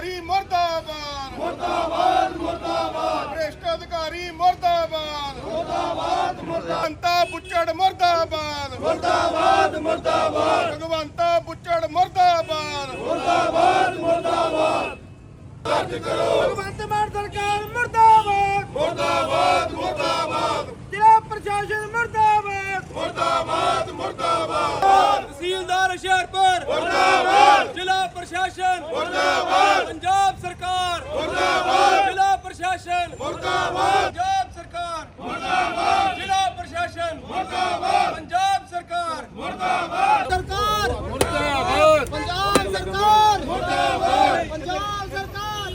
ਅਧਿਕਾਰੀ ਮੁਰਦਾਬਾਦ। ਮੁਰਦਾਬਾਦ ਮੁਰਦਾਬਾਦ। ਭ੍ਰਿਸ਼ਟ ਅਧਿਕਾਰੀ ਮੁਰਦਾਬਾਦ। ਮੁਰਦਾਬਾਦ ਮੁਰਦਾਬਾਦ। ਭਗਵੰਤਾ ਬੁੱਚੜ ਮੁਰਦਾਬਾਦ। ਮੁਰਦਾਬਾਦ ਮੁਰਦਾਬਾਦ। ਭਗਵੰਤਾ ਬੁੱਚੜ ਮੁਰਦਾਬਾਦ। ਭਗਵੰਤ ਮਾਨ ਸਰਕਾਰ ਮੁਰਦਾਬਾਦ। ਮੁਰਦਾਬਾਦ ਮੁਰਦਾਬਾਦ। ਜ਼ਿਲ੍ਹਾ ਪ੍ਰਸ਼ਾਸਨ ਮੁਰਦਾਬਾਦ। ਮੁਰਦਾਬਾਦ ਮੁਰਦਾਬਾਦ। ਤਹਿਸੀਲਦਾਰ ਹੁਸ਼ਿਆਰਪੁਰ। ਮੁਰਦਾਬਾਦ। ਜ਼ਿਲ੍ਹਾ ਪ੍ਰਸ਼ਾਸਨ। ਮੁਰਦਾਬਾਦ। ਪੰਜਾਬ ਸਰਕਾਰ। ਮੁਰਦਾਬਾਦ ਜ਼ਿਲ੍ਹਾ ਪ੍ਰਸ਼ਾਸਨ ਮੁਰਦਾਬਾਦ ਪੰਜਾਬ ਸਰਕਾਰ ਮੁਰਦਾਬਾਦ ਜ਼ਿਲ੍ਹਾ ਪ੍ਰਸ਼ਾਸਨ ਮੁਰਦਾਬਾਦ ਪੰਜਾਬ ਸਰਕਾਰ ਮੁਰਦਾਬਾਦ ਸਰਕਾਰ ਮੁਰਦਾਬਾਦ ਪੰਜਾਬ ਸਰਕਾਰ ਮੁਰਦਾਬਾਦ ਪੰਜਾਬ ਸਰਕਾਰ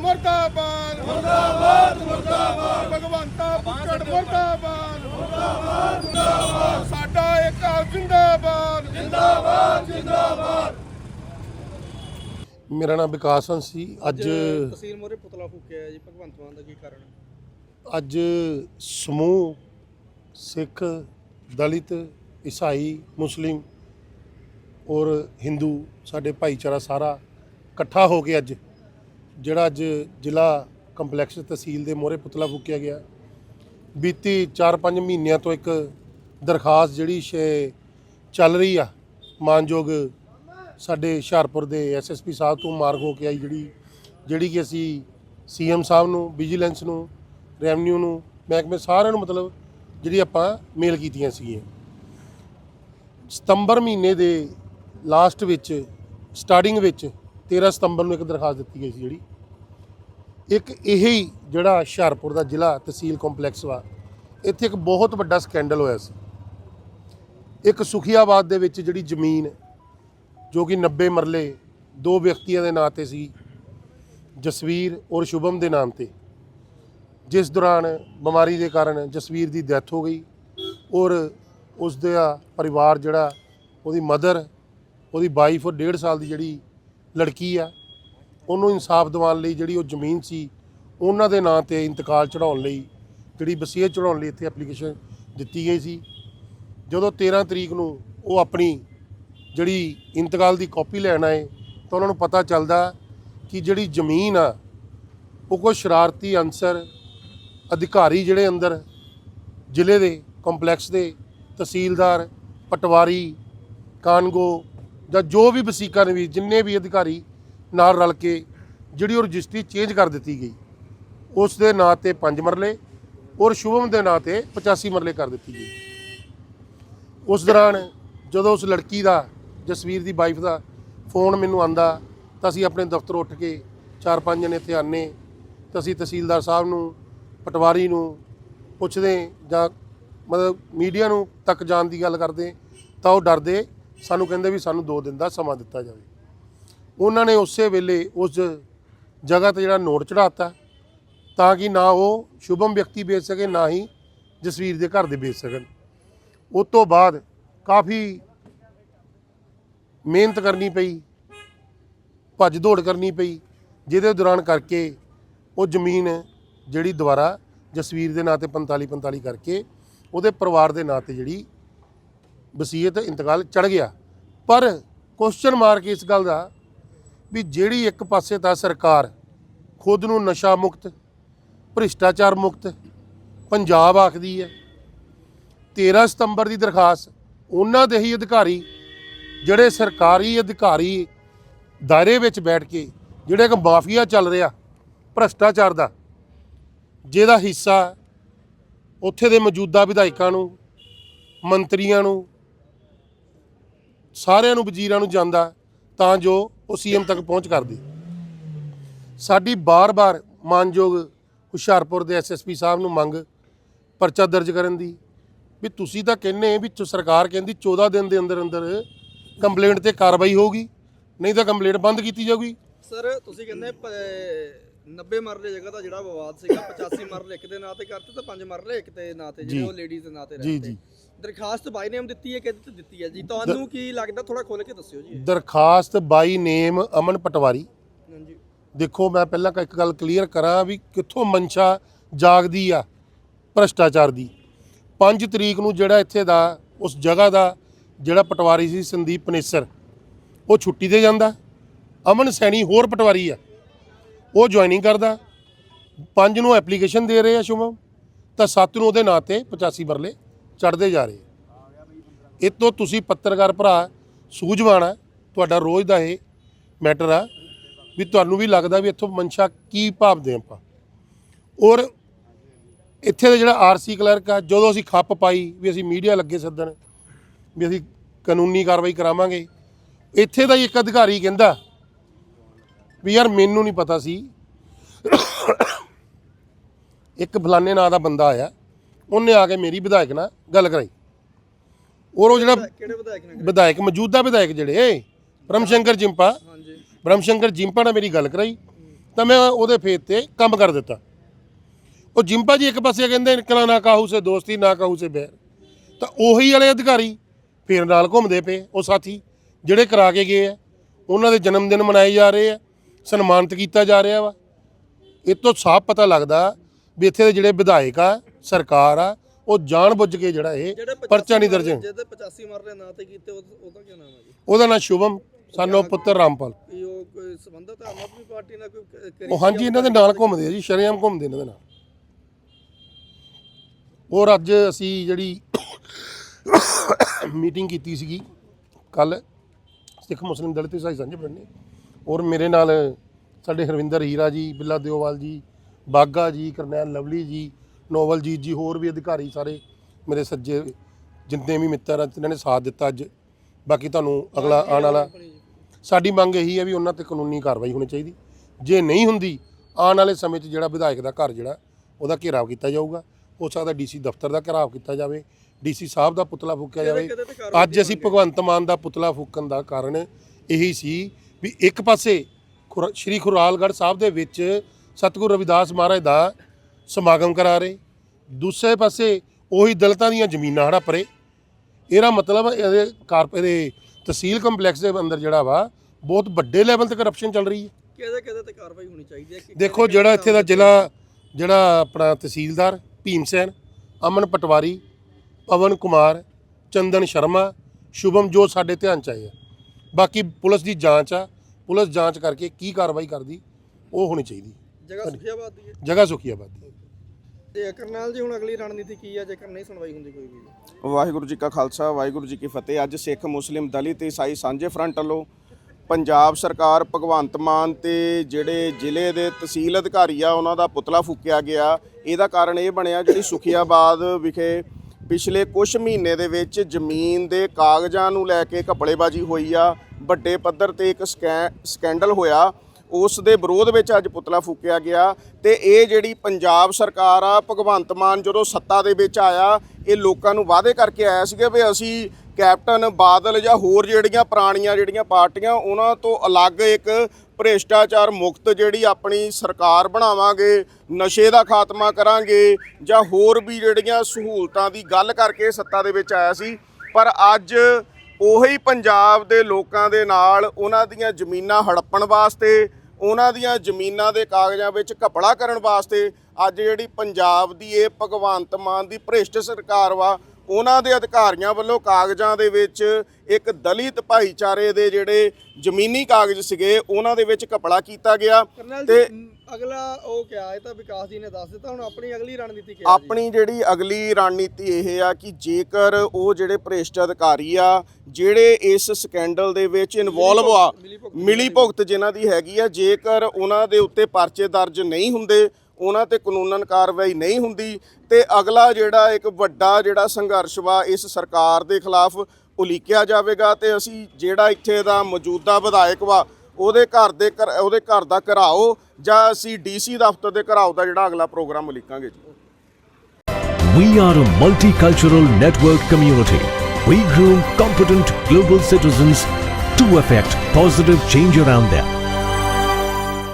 ਮੁਰਦਾਬਾਦ ਮੁਰਦਾਬਾਦ ਮੁਰਦਾਬਾਦ ਭਗਵੰਤਾ ਬੁੱਚੜ ਮੁਰਦਾਬਾਦ। ਮੁਰਦਾਬਾਦ। ਮੁਰਦਾਬਾਦ। ਸਾਡਾ ਇੱਕ ਜਿੰਦਾਬਾਦ। ਜਿੰਦਾਬਾਦ ਜਿੰਦਾਬਾਦ। ਮੇਰਾ ਨਾਮ ਵਿਕਾਸ ਹੰਸ ਸੀ ਅੱਜ ਤਹਿਸੀਲ ਮੋਰੇ ਪੁਤਲਾ ਫੂਕਿਆ ਜੀ ਭਗਵੰਤ ਮਾਨ ਦਾ ਕੀ ਕਾਰਨ? ਅੱਜ ਸਮੂਹ ਸਿੱਖ ਦਲਿਤ ਈਸਾਈ ਮੁਸਲਿਮ ਔਰ ਹਿੰਦੂ ਸਾਡੇ ਭਾਈਚਾਰਾ ਸਾਰਾ ਇਕੱਠਾ ਹੋ ਕੇ ਅੱਜ ਜਿਹੜਾ ਅੱਜ ਜ਼ਿਲ੍ਹਾ ਕੰਪਲੈਕਸ ਤਹਿਸੀਲ ਦੇ ਮੋਹਰੇ ਪੁਤਲਾ ਫੂਕਿਆ ਗਿਆ। ਬੀਤੀ 4-5 ਮਹੀਨਿਆਂ ਤੋਂ ਇੱਕ ਦਰਖਾਸਤ ਜਿਹੜੀ ਸ਼ੇ ਚੱਲ ਰਹੀ ਆ, ਮਾਨਯੋਗ ਸਾਡੇ ਹੁਸ਼ਿਆਰਪੁਰ ਦੇ ਐਸਐਸਪੀ ਸਾਹਿਬ ਤੋਂ ਮਾਰਗ ਹੋ ਕੇ ਆਈ ਜਿਹੜੀ ਜਿਹੜੀ ਕਿ ਅਸੀਂ ਸੀਐਮ ਸਾਹਿਬ ਨੂੰ, ਵਿਜੀਲੈਂਸ ਨੂੰ, ਰੈਵਨਿਊ ਨੂੰ, ਮਹਿਕਮੇ ਸਾਰਿਆਂ ਨੂੰ ਮਤਲਬ ਜਿਹੜੀ ਆਪਾਂ ਮੇਲ ਕੀਤੀਆਂ ਸੀਗੀਆਂ। ਸਤੰਬਰ ਮਹੀਨੇ ਦੇ ਲਾਸਟ ਵਿੱਚ, ਸਟਾਰਟਿੰਗ ਵਿੱਚ 13 ਸਤੰਬਰ ਨੂੰ ਇੱਕ ਦਰਖਾਸਤ ਦਿੱਤੀ ਗਈ ਸੀ ਜਿਹੜੀ। ਇੱਕ ਇਹ ਹੀ ਜਿਹੜਾ ਹੁਸ਼ਿਆਰਪੁਰ ਦਾ ਜ਼ਿਲ੍ਹਾ ਤਹਿਸੀਲ ਕੰਪਲੈਕਸ ਵਾ, ਇੱਥੇ ਇੱਕ ਬਹੁਤ ਵੱਡਾ ਸਕੈਂਡਲ ਹੋਇਆ ਸੀ। ਇੱਕ ਸੁਖੀਆਬਾਦ ਦੇ ਵਿੱਚ ਜਿਹੜੀ ਜ਼ਮੀਨ, ਜੋ ਕਿ 90 ਮਰਲੇ ਦੋ ਵਿਅਕਤੀਆਂ ਦੇ ਨਾਂ ਤੇ ਸੀ, ਜਸਵੀਰ ਔਰ ਸ਼ੁਭਮ ਦੇ ਨਾਮ ਤੇ, ਜਿਸ ਦੌਰਾਨ ਬਿਮਾਰੀ ਦੇ ਕਾਰਨ ਜਸਵੀਰ ਦੀ ਡੈਥ ਹੋ ਗਈ ਔਰ ਉਸ ਦਾ ਪਰਿਵਾਰ ਜਿਹੜਾ, ਉਹਦੀ ਮਦਰ, ਉਹਦੀ ਵਾਈਫ ਔਰ 1.5 ਸਾਲ ਦੀ ਜਿਹੜੀ ਲੜਕੀ ਆ ਉਹਨੂੰ ਇਨਸਾਫ ਦਿਵਾਉਣ ਲਈ ਜਿਹੜੀ ਉਹ ਜ਼ਮੀਨ ਸੀ, ਉਹਨਾਂ ਦੇ ਨਾਂ ਤੇ ਇੰਤਕਾਲ ਚੜਾਉਣ ਲਈ, ਜਿਹੜੀ ਵਸੀਅਤ ਚੜਾਉਣ ਲਈ ਇੱਥੇ ਐਪਲੀਕੇਸ਼ਨ ਦਿੱਤੀ ਗਈ ਸੀ। ਜਦੋਂ 13 ਤਰੀਕ ਨੂੰ ਉਹ ਆਪਣੀ ਜਿਹੜੀ ਇੰਤਕਾਲ ਦੀ ਕਾਪੀ ਲੈਣ ਆਏ, ਤਾਂ ਉਹਨਾਂ ਨੂੰ ਪਤਾ ਚੱਲਦਾ ਕਿ ਜਿਹੜੀ ਜ਼ਮੀਨ ਆ, ਉਹ ਕੋਈ ਸ਼ਰਾਰਤੀ ਅਨਸਰ, ਅਧਿਕਾਰੀ ਜਿਹੜੇ ਅੰਦਰ, ਜ਼ਿਲ੍ਹੇ ਦੇ, ਕੰਪਲੈਕਸ ਦੇ, ਤਹਿਸੀਲਦਾਰ, ਪਟਵਾਰੀ, ਕਾਨਗੋ ਜਾਂ ਜੋ ਵੀ ਵਸੀਕਾ ਨੇ ਵੀ ਜਿੰਨੇ ਵੀ ਅਧਿਕਾਰੀ ਨਾਲ ਰਲ ਕੇ ਜਿਹੜੀ ਉਹ ਰਜਿਸਟਰੀ ਚੇਂਜ ਕਰ ਦਿੱਤੀ ਗਈ, ਉਸ ਦੇ ਨਾਂ ਤੇ 5 ਮਰਲੇ ਔਰ ਸ਼ੁਭਮ ਦੇ ਨਾਂ ਤੇ 85 ਮਰਲੇ ਕਰ ਦਿੱਤੀ ਗਈ। ਉਸ ਦੌਰਾਨ ਜਦੋਂ ਉਸ ਲੜਕੀ ਦਾ, ਜਸਵੀਰ ਦੀ ਵਾਈਫ ਦਾ ਫੋਨ ਮੈਨੂੰ ਆਂਦਾ ਤਾਂ ਅਸੀਂ ਆਪਣੇ ਦਫ਼ਤਰ ਉੱਠ ਕੇ ਚਾਰ ਪੰਜ ਜਣੇ ਇੱਥੇ ਆਨੇ ਤਾਂ ਅਸੀਂ ਤਹਿਸੀਲਦਾਰ ਸਾਹਿਬ ਨੂੰ, ਪਟਵਾਰੀ ਨੂੰ ਪੁੱਛਦੇ ਜਾਂ ਮਤਲਬ ਮੀਡੀਆ ਨੂੰ ਤੱਕ ਜਾਣ ਦੀ ਗੱਲ ਕਰਦੇ ਤਾਂ ਉਹ ਡਰਦੇ, ਸਾਨੂੰ ਕਹਿੰਦੇ ਵੀ ਸਾਨੂੰ 2 ਦਿਨ ਦਾ ਸਮਾਂ ਦਿੱਤਾ ਜਾਵੇ। ਉਹਨਾਂ ਨੇ ਉਸੇ ਵੇਲੇ ਉਸ ਜਗ੍ਹਾ ਤੇ ਜਿਹੜਾ ਨੋਟ ਚੜਾਤਾ ਤਾਂ ਕਿ ਨਾ ਉਹ ਸ਼ੁਭਮ ਵਿਅਕਤੀ ਵੇਚ ਸਕੇ, ਨਾ ਹੀ ਜਸਵੀਰ ਦੇ ਘਰ ਦੇ ਵੇਚ ਸਕਣ। ਉਸ ਤੋਂ ਬਾਅਦ ਕਾਫੀ ਮਿਹਨਤ ਕਰਨੀ ਪਈ, ਭੱਜ ਦੌੜ ਕਰਨੀ ਪਈ, ਜਿਹਦੇ ਦੌਰਾਨ ਕਰਕੇ ਉਹ ਜ਼ਮੀਨ ਜਿਹੜੀ ਦੁਬਾਰਾ ਜਸਵੀਰ ਦੇ ਨਾਂ ਤੇ 45 45 ਕਰਕੇ ਉਹਦੇ ਪਰਿਵਾਰ ਦੇ ਨਾਂ ਤੇ ਜਿਹੜੀ ਵਸੀਅਤ, ਇੰਤਕਾਲ ਚੜ ਗਿਆ। ਪਰ ਕੁਐਸਚਨ ਮਾਰਕ ਇਸ ਗੱਲ ਦਾ ਵੀ ਜਿਹੜੀ ਇੱਕ ਪਾਸੇ ਤਾਂ ਸਰਕਾਰ ਖੁਦ ਨੂੰ ਨਸ਼ਾ ਮੁਕਤ, ਭ੍ਰਿਸ਼ਟਾਚਾਰ ਮੁਕਤ ਪੰਜਾਬ ਆਖਦੀ ਹੈ 13 ਸਤੰਬਰ ਦੀ ਦਰਖਾਸਤ, ਉਹਨਾਂ ਦੇ ਹੀ ਅਧਿਕਾਰੀ, ਜਿਹੜੇ ਸਰਕਾਰੀ ਅਧਿਕਾਰੀ ਦਾਇਰੇ ਵਿੱਚ ਬੈਠ ਕੇ ਜਿਹੜਾ ਇੱਕ ਮਾਫੀਆ ਚੱਲ ਰਿਹਾ, ਭ੍ਰਸ਼ਟਾਚਾਰ ਦਾ, ਜਿਹਦਾ ਹਿੱਸਾ ਉੱਥੇ ਦੇ ਮੌਜੂਦਾ ਵਿਧਾਇਕਾਂ ਨੂੰ, ਮੰਤਰੀਆਂ ਨੂੰ, ਸਾਰਿਆਂ ਨੂੰ, ਵਜ਼ੀਰਾਂ ਨੂੰ ਜਾਂਦਾ ਤਾਂ ਜੋ ਉਹ ਸੀਐਮ ਤੱਕ ਪਹੁੰਚ ਕਰਦੇ ਸਾਡੀ ਬਾਰ-ਬਾਰ ਮਾਨਯੋਗ ਹੁਸ਼ਿਆਰਪੁਰ ਦੇ ਐਸਐਸਪੀ ਸਾਹਿਬ ਨੂੰ ਮੰਗ ਪਰਚਾ ਦਰਜ ਕਰਨ ਦੀ ਵੀ ਤੁਸੀਂ ਤਾਂ ਕਹਿੰਦੇ ਵੀ ਸਰਕਾਰ ਕਹਿੰਦੀ 14 ਦਿਨ ਦੇ ਅੰਦਰ ਅੰਦਰ ਕੰਪਲੇਂਟ ਤੇ ਕਾਰਵਾਈ ਹੋਊਗੀ ਨਹੀਂ ਤਾਂ ਕੰਪਲੇਂਟ ਬੰਦ ਕੀਤੀ ਜਾਊਗੀ ਸਰ ਤੁਸੀਂ ਕਹਿੰਦੇ ਪ- 90 ਮਰਲੇ ਜਗ੍ਹਾ ਦਾ ਜਿਹੜਾ ਵਿਵਾਦ ਸੀਗਾ 85 ਮਰਲੇ ਇੱਕ ਦੇ ਨਾਂ ਤੇ ਕਰਤੇ ਤੇ 5 ਮਰਲੇ ਇੱਕ ਦੇ ਨਾਂ ਤੇ ਜਿਹੜੇ। ਉਹ ਲੇਡੀਜ਼ ਦੇ ਨਾਂ ਤੇ ਜੀ। ਦਰਖਾਸਤ ਬਾਈ ਨੇਮ ਦਿੱਤੀ ਹੈ ਕਿਹਦੇ ਤੇ ਦਿੱਤੀ ਹੈ ਜੀ? ਤੁਹਾਨੂੰ ਕੀ ਲੱਗਦਾ? ਥੋੜਾ ਖੋਲ ਕੇ ਦੱਸਿਓ ਜੀ। ਦਰਖਾਸਤ ਬਾਈ ਨੇਮ ਅਮਨ ਪਟਵਾਰੀ। ਹਾਂਜੀ। ਦੇਖੋ ਮੈਂ ਪਹਿਲਾਂ ਇੱਕ ਗੱਲ ਕਲੀਅਰ ਕਰਾਂ ਵੀ ਕਿੱਥੋਂ ਮਨਸ਼ਾ ਜਾਗਦੀ ਆ ਭ੍ਰਸ਼ਟਾਚਾਰ ਦੀ। 5 ਤਰੀਕ ਨੂੰ ਜਿਹੜਾ ਇੱਥੇ ਦਾ ਉਸ ਜਗ੍ਹਾ ਦਾ ਜਿਹੜਾ ਪਟਵਾਰੀ ਸੀ ਸੰਦੀਪ ਪਨੇਸਰ ਉਹ ਛੁੱਟੀ ਤੇ ਜਾਂਦਾ। ਅਮਨ ਸੈਣੀ ਹੋਰ ਪਟਵਾਰੀ ਆ। ਉਹ ਜੁਆਇਨਿੰਗ ਕਰਦਾ। 5 ਨੂੰ ਐਪਲੀਕੇਸ਼ਨ ਦੇ ਰਹੇ ਆ ਸ਼ੁਭਮ। ਤਾਂ 7 ਨੂੰ ਉਹਦੇ ਨਾਂ ਤੇ 85 ਬਰਲੇ। ਚੜਦੇ ਜਾ ਰਹੇ ਇਹ ਤੋਂ ਤੁਸੀਂ ਪੱਤਰਕਾਰ ਭਰਾ ਸੂਝਵਾਨ ਆ ਤੁਹਾਡਾ ਰੋਜ਼ ਦਾ ਇਹ ਮੈਟਰ ਆ ਵੀ ਤੁਹਾਨੂੰ ਵੀ ਲੱਗਦਾ ਵੀ ਇੱਥੋਂ ਮਨਸ਼ਾ ਕੀ ਭਾਵਦੇ ਆਪਾਂ। ਔਰ ਇੱਥੇ ਦਾ ਜਿਹੜਾ ਆਰਸੀ ਕਲਰਕ ਆ, ਜਦੋਂ ਅਸੀਂ ਖੱਪ ਪਾਈ ਵੀ ਅਸੀਂ ਮੀਡੀਆ ਲੱਗੇ ਸੱਦਣ, ਵੀ ਅਸੀਂ ਕਾਨੂੰਨੀ ਕਾਰਵਾਈ ਕਰਾਵਾਂਗੇ, ਇੱਥੇ ਦਾ ਹੀ ਇੱਕ ਅਧਿਕਾਰੀ ਕਹਿੰਦਾ ਵੀ ਯਾਰ ਮੈਨੂੰ ਨਹੀਂ ਪਤਾ ਸੀ, ਇੱਕ ਫਲਾਣੇ ਨਾਂ ਦਾ ਬੰਦਾ ਆਇਆ ਉਹਨੇ ਆ ਕੇ ਮੇਰੀ ਵਿਧਾਇਕ ਨਾਲ ਗੱਲ ਕਰਾਈ। ਔਰ ਉਹ ਜਿਹੜਾ ਕਿਹੜੇ ਵਿਧਾਇਕ ਨੇ ਵਿਧਾਇਕ ਮੌਜੂਦਾ ਵਿਧਾਇਕ ਜਿਹੜੇ ਬ੍ਰਹਮ ਸ਼ੰਕਰ ਜਿੰਪਾ। ਹਾਂਜੀ। ਬ੍ਰਹਮ ਸ਼ੰਕਰ ਜਿੰਪਾ ਨਾਲ ਮੇਰੀ ਗੱਲ ਕਰਾਈ ਤਾਂ ਮੈਂ ਉਹਦੇ ਫੇਤ ਤੇ ਕੰਮ ਕਰ ਦਿੱਤਾ। ਉਹ ਜਿੰਪਾ ਜੀ ਇੱਕ ਪਾਸੇ ਕਹਿੰਦੇ ਨਿਕਲਾ ਨਾ ਕਾਹੂ ਸੇ ਦੋਸਤੀ ਨਾ ਕਾਹੂ ਸੇ ਬੈਰ ਤਾਂ ਉਹੀ ਵਾਲੇ ਅਧਿਕਾਰੀ ਫੇਰ ਨਾਲ ਘੁੰਮਦੇ ਪਏ ਉਹ ਸਾਥੀ ਜਿਹੜੇ ਕਰਾ ਕੇ ਗਏ ਆ। ਉਹਨਾਂ ਦੇ ਜਨਮ ਦਿਨ ਮਨਾਏ ਜਾ ਰਹੇ ਆ ਸਨਮਾਨਿਤ ਕੀਤਾ ਜਾ ਰਿਹਾ ਵਾ। ਇਹ ਤੋਂ ਸਾਫ਼ ਪਤਾ ਲੱਗਦਾ ਵੀ ਇੱਥੇ ਦੇ ਜਿਹੜੇ ਵਿਧਾਇਕ ਆ ਸਰਕਾਰ ਆ ਉਹ ਜਾਣ ਬੁੱਝ ਕੇ ਜਿਹੜਾ ਇਹ ਜਿਹੜੇ 85 ਪਰਚਾ ਨਹੀਂ ਦਰਜ ਜਿਹਦੇ 85 ਮਰਲੇ ਨਾਂ ਤੇ ਕੀਤੇ ਉਹ- ਉਹਦਾ ਕੀ ਨਾਮ ਹੈ ਜੀ? ਉਹਦਾ ਨਾਂ ਸ਼ੁਭਮ ਸਾਨੂੰ ਪੁੱਤਰ ਰਾਮਪਾਲ। ਉਹ ਕੋਈ ਸੰਬੰਧਤ ਹੈ ਆਮ ਆਦਮੀ ਪਾਰਟੀ ਨਾਲ ਕੋਈ ਕ- ਕਰੀਬੀ ਉਹ ਹਾਂਜੀ ਇਹਨਾਂ ਦੇ ਨਾਲ ਘੁੰਮਦੇ ਆ ਜੀ ਸ਼ਰੇਆਮ ਘੁੰਮਦੇ ਇਹਨਾਂ ਦੇ ਨਾਲ। ਔਰ ਅੱਜ ਅਸੀਂ ਜਿਹੜੀ ਮੀਟਿੰਗ ਕੀਤੀ ਸੀਗੀ ਕੱਲ ਸਿੱਖ ਮੁਸਲਿਮ ਦਲਿਤ ਇਸਾਈ ਸਾਂਝੇ ਬੰਨੇ ਔਰ ਮੇਰੇ ਨਾਲ ਸਾਡੇ ਹਰਵਿੰਦਰ ਹੀਰਾ ਜੀ ਬਿੱਲਾ ਦਿਓਵਾਲ ਜੀ ਬਾਗਾ ਜੀ ਕਰਨੈਲ ਲਵਲੀ ਜੀ ਨੋਵਲਜੀਤ ਜੀ ਹੋਰ ਵੀ ਅਧਿਕਾਰੀ ਸਾਰੇ ਮੇਰੇ ਸੱਜੇ ਜਿੰਨੇ ਵੀ ਮਿੱਤਰ ਆ ਜਿਨ੍ਹਾਂ ਨੇ ਸਾਥ ਦਿੱਤਾ ਅੱਜ। ਬਾਕੀ ਤੁਹਾਨੂੰ ਅਗਲਾ ਆਉਣ ਵਾਲਾ ਸਾਡੀ ਮੰਗ ਇਹੀ ਹੈ ਵੀ ਉਹਨਾਂ ਤੇ ਕਾਨੂੰਨੀ ਕਾਰਵਾਈ ਹੋਣੀ ਚਾਹੀਦੀ। ਜੇ ਨਹੀਂ ਹੁੰਦੀ ਆਉਣ ਵਾਲੇ ਸਮੇਂ 'ਚ ਜਿਹੜਾ ਵਿਧਾਇਕ ਦਾ ਘਰ ਜਿਹੜਾ ਉਹਦਾ ਘੇਰਾਵ ਕੀਤਾ ਜਾਊਗਾ। ਹੋ ਸਕਦਾ ਡੀਸੀ ਦਫ਼ਤਰ ਦਾ ਘੇਰਾਵ ਕੀਤਾ ਜਾਵੇ ਡੀਸੀ ਸਾਹਿਬ ਦਾ ਪੁਤਲਾ ਫੂਕਿਆ ਜਾਵੇ। ਅੱਜ ਅਸੀਂ ਭਗਵੰਤ ਮਾਨ ਦਾ ਪੁਤਲਾ ਫੂਕਣ ਦਾ ਕਾਰਨ ਇਹੀ ਸੀ ਵੀ ਇੱਕ ਪਾਸੇ ਸ਼੍ਰੀ ਖੁਰਾਲਗੜ੍ਹ ਸਾਹਿਬ ਦੇ ਵਿੱਚ ਸਤਿਗੁਰੂ ਰਵਿਦਾਸ ਮਹਾਰਾਜ ਦਾ ਸਮਾਗਮ ਕਰਾ ਰਹੇ। ਦੂਸਰੇ ਪਾਸੇ ਉਹੀ ਦਲਿਤਾਂ ਦੀਆਂ ਜ਼ਮੀਨਾਂ ਹੜਪ ਰਹੇ। ਇਹਦਾ ਮਤਲਬ ਇਹਦੇ ਕਾਰਪ ਇਹਦੇ ਤਹਿਸੀਲ ਕੰਪਲੈਕਸ ਦੇ ਅੰਦਰ ਜਿਹੜਾ ਵਾ ਬਹੁਤ ਵੱਡੇ ਲੈਵਲ ਤੇ ਕਰਪਸ਼ਨ ਚੱਲ ਰਹੀ ਹੈ। ਕਿਹਦੇ ਕਿਹਦੇ ਤੇ ਕਾਰਵਾਈ ਹੋਣੀ ਚਾਹੀਦੀ ਹੈ? ਦੇਖੋ ਜਿਹੜਾ ਇੱਥੇ ਦਾ ਜ਼ਿਲ੍ਹਾ ਜਿਹੜਾ ਆਪਣਾ ਤਹਿਸੀਲਦਾਰ ਭੀਮ ਸੈਨ ਅਮਨ ਪਟਵਾਰੀ ਪਵਨ ਕੁਮਾਰ ਚੰਦਨ ਸ਼ਰਮਾ ਸ਼ੁਭਮ ਜੋ ਸਾਡੇ ਧਿਆਨ ਚ ਆਏ ਆ। ਬਾਕੀ ਪੁਲਿਸ ਦੀ ਜਾਂਚ ਆ। ਪੁਲਿਸ ਜਾਂਚ ਕਰਕੇ ਕੀ ਕਾਰਵਾਈ ਕਰਦੀ ਉਹ ਹੋਣੀ ਚਾਹੀਦੀ। ਜਗ੍ਹਾ ਸੁਖੀਆਬਾਦ ਦੀ ਜਗ੍ਹਾ ਸੁਖੀਆਬਾਦ ਦੀ ਤੇ ਕਰਨਾਲ ਜੀ ਹੁਣ ਅਗਲੀ ਰਣਨੀਤੀ ਕੀ ਹੈ ਜੇਕਰ ਨਹੀਂ ਸੁਣਵਾਈ ਹੁੰਦੀ ਕੋਈ ਵੀ? ਵਾਹਿਗੁਰੂ ਜੀ ਕਾ ਖਾਲਸਾ, ਵਾਹਿਗੁਰੂ ਜੀ ਕੀ ਫਤਿਹ। ਅੱਜ ਸਿੱਖ ਮੁਸਲਿਮ ਦਲਿਤ ਈਸਾਈ ਸਾਂਝੇ ਫਰੰਟ ਵੱਲੋਂ ਪੰਜਾਬ ਸਰਕਾਰ ਭਗਵੰਤ ਮਾਨ ਤੇ ਜਿਹੜੇ ਜ਼ਿਲ੍ਹੇ ਦੇ ਤਹਿਸੀਲ ਅਧਿਕਾਰੀ ਆ, ਉਹਨਾਂ ਦਾ ਪੁਤਲਾ ਫੂਕਿਆ ਗਿਆ। ਇਹਦਾ ਕਾਰਨ ਇਹ ਬਣਿਆ ਜਿਹੜੀ ਸੁਖੀਆਬਾਦ ਵਿਖੇ ਪਿਛਲੇ ਕੁਝ ਮਹੀਨੇ ਦੇ ਵਿੱਚ ਜ਼ਮੀਨ ਦੇ ਕਾਗਜ਼ਾਂ ਨੂੰ ਲੈ ਕੇ ਘਪਲੇਬਾਜ਼ੀ ਹੋਈ ਆ। ਵੱਡੇ ਪੱਧਰ ਤੇ ਇੱਕ ਸਕੈ- ਸਕੈਂਡਲ ਹੋਇਆ। ਉਸ ਦੇ ਵਿਰੋਧ ਵਿੱਚ ਅੱਜ ਪੁਤਲਾ ਫੂਕਿਆ ਗਿਆ ਤੇ ਇਹ ਜਿਹੜੀ ਪੰਜਾਬ ਸਰਕਾਰ ਆ, ਭਗਵੰਤ ਮਾਨ ਜਦੋਂ ਸੱਤਾ ਦੇ ਵਿੱਚ ਆਇਆ, ਇਹ ਲੋਕਾਂ ਨੂੰ ਵਾਅਦੇ ਕਰਕੇ ਆਇਆ ਸੀਗਾ ਵੀ ਅਸੀਂ ਕੈਪਟਨ ਬਾਦਲ ਜਾਂ ਹੋਰ ਜਿਹੜੀਆਂ ਪੁਰਾਣੀਆਂ ਜਿਹੜੀਆਂ ਪਾਰਟੀਆਂ, ਉਹਨਾਂ ਤੋਂ ਅਲੱਗ ਇੱਕ ਭ੍ਰਿਸ਼ਟਾਚਾਰ ਮੁਕਤ ਜਿਹੜੀ ਆਪਣੀ ਸਰਕਾਰ ਬਣਾਵਾਂਗੇ, ਨਸ਼ੇ ਦਾ ਖਾਤਮਾ ਕਰਾਂਗੇ ਜਾਂ ਹੋਰ ਵੀ ਜਿਹੜੀਆਂ ਸਹੂਲਤਾਂ ਦੀ ਗੱਲ ਕਰਕੇ ਸੱਤਾ ਦੇ ਵਿੱਚ ਆਇਆ ਸੀ। ਪਰ ਅੱਜ ਉਹੀ ਪੰਜਾਬ ਦੇ ਲੋਕਾਂ ਦੇ ਨਾਲ ਉਹਨਾਂ ਦੀਆਂ ਜ਼ਮੀਨਾਂ ਹੜੱਪਣ ਵਾਸਤੇ ਉਹਨਾਂ ਦੀਆਂ ਜ਼ਮੀਨਾਂ ਦੇ ਕਾਗਜ਼ਾਂ ਵਿੱਚ ਘਪਲਾ ਕਰਨ ਵਾਸਤੇ ਅੱਜ ਜਿਹੜੀ ਪੰਜਾਬ ਦੀ ਇਹ ਭਗਵੰਤ ਮਾਨ ਦੀ ਭ੍ਰਿਸ਼ਟ ਸਰਕਾਰ ਵਾ ਉਹਨਾਂ ਦੇ ਅਧਿਕਾਰੀਆਂ ਵੱਲੋਂ ਕਾਗਜ਼ਾਂ ਦੇ ਵਿੱਚ ਇੱਕ ਦਲਿਤ ਭਾਈਚਾਰੇ ਦੇ ਜਿਹੜੇ ਜ਼ਮੀਨੀ ਕਾਗਜ਼ ਸੀਗੇ ਉਹਨਾਂ ਦੇ ਵਿੱਚ ਘਪਲਾ ਕੀਤਾ ਗਿਆ ਤੇ ਅਗਲਾ ਉਹ ਕਿਹਾ ਇਹ ਤਾਂ ਵਿਕਾਸ ਜੀ ਨੇ ਦੱਸ ਦਿੱਤਾ ਹੁਣ ਆਪਣੀ ਅਗਲੀ ਰਣਨੀਤੀ ਕੀ ਹੈ ਜੀ? ਆਪਣੀ ਜਿਹੜੀ ਅਗਲੀ ਰਣਨੀਤੀ ਇਹ ਆ ਕਿ ਜੇਕਰ ਉਹ ਜਿਹੜੇ ਭ੍ਰਿਸ਼ਟ ਅਧਿਕਾਰੀ ਆ ਜਿਹੜੇ ਇਸ ਸਕੈਂਡਲ ਦੇ ਵਿੱਚ ਇਨਵੋਲਵ ਆ ਮਿਲੀ ਭੁਗਤ ਮਿਲੀ ਭੁਗਤ ਜਿਨ੍ਹਾਂ ਦੀ ਹੈਗੀ ਆ ਜੇਕਰ ਉਹਨਾਂ ਦੇ ਉੱਤੇ ਪਰਚੇ ਦਰਜ ਨਹੀਂ ਹੁੰਦੇ ਉਹਨਾਂ ਤੇ ਕਾਨੂੰਨਨ ਕਾਰਵਾਈ ਨਹੀਂ ਹੁੰਦੀ ਤੇ ਅਗਲਾ ਜਿਹੜਾ ਇੱਕ ਵੱਡਾ ਜਿਹੜਾ ਸੰਘਰਸ਼ ਵਾ ਇਸ ਸਰਕਾਰ ਦੇ ਖਿਲਾਫ ਉਲੀਕਿਆ ਜਾਵੇਗਾ ਤੇ ਅਸੀਂ ਜਿਹੜਾ ਇੱਥੇ ਦਾ ਮੌਜੂਦਾ ਵਿਧਾਇਕ ਵਾ ਉਹਦੇ ਘਰ ਦੇ ਘਰ- ਉਹਦੇ ਘਰ ਦਾ ਘਰਾਓ ਜਾਂ ਅਸੀਂ ਡੀਸੀ ਦਫ਼ਤਰ ਦੇ ਘਰਾਓ ਦਾ ਜਿਹੜਾ ਅਗਲਾ ਪ੍ਰੋਗਰਾਮ ਉਲੀਕਾਂਗੇ ਜੀ We are a multicultural network community. We groom competent global citizens to effect positive change around them.